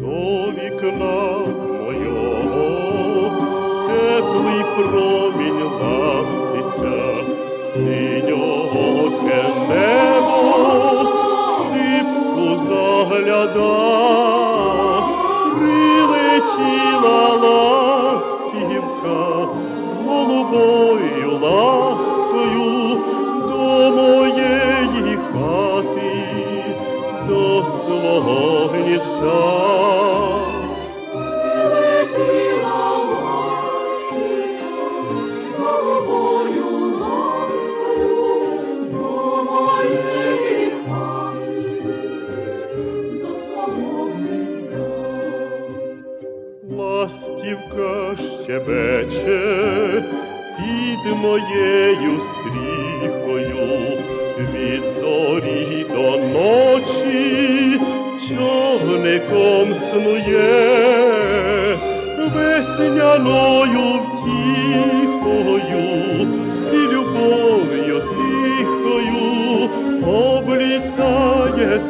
до вікна мого, теплий промінь ластиться, синьоке небо, шибку загляда, прилетіла ластівка, голубою ласкою до моєї хати, до свого гнізда. Ластівка щебече під моєю стріхою, від зорі до ночі човником снує весняною втіхою. облі.